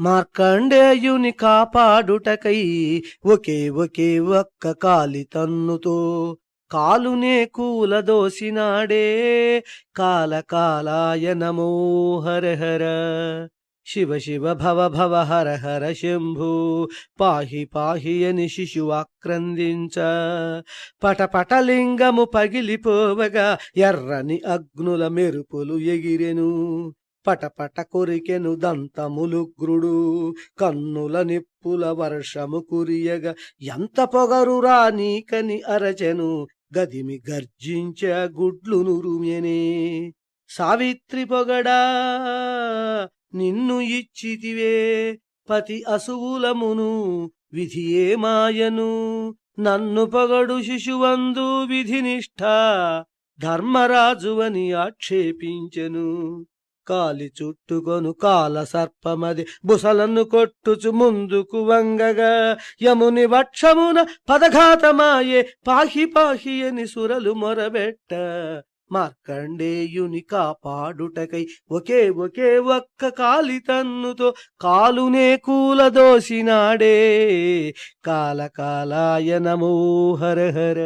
మార్కండేయుని కాపాడుటకై ఒకే ఒకే ఒక్క కాలి తన్నుతో కాలునే కూలదోసినాడే. కాలకాలాయ నమో హర హర. శివ శివ భవ భవ హర హర శంభు. పాహి పాహి అని శిశువాక్రందించ. పటపటలింగము పగిలిపోవగా ఎర్రని అగ్నుల మెరుపులు ఎగిరెను. పటపట కొరికెను దంతములుగ్రుడు కన్నుల నిప్పుల వర్షము కురియగా. ఎంత పొగరురా నీకని అరచెను గదిమి గర్జించ గుడ్లు నురుమెనే. సావిత్రి పొగడా నిన్ను ఇచ్చితివే పతి అసువులమును ఏ మాయను. నన్ను పొగడు శిశువందు విధినిష్ట ధర్మరాజువని ఆక్షేపించెను. కాలి చుట్టుకొను కాల సర్పమది బుసలను కొట్టుచు ముందుకు వంగగా. యముని వక్షమున పదఘాతమాయే పాహి పాహి అని సురలు మొరబెట్ట. మార్కండేయుని కాపాడుటకై ఒకే ఒకే ఒక్క కాలి తన్నుతో కాలునే కూలదోసినాడే కాలకాలాయ నమో హర హర.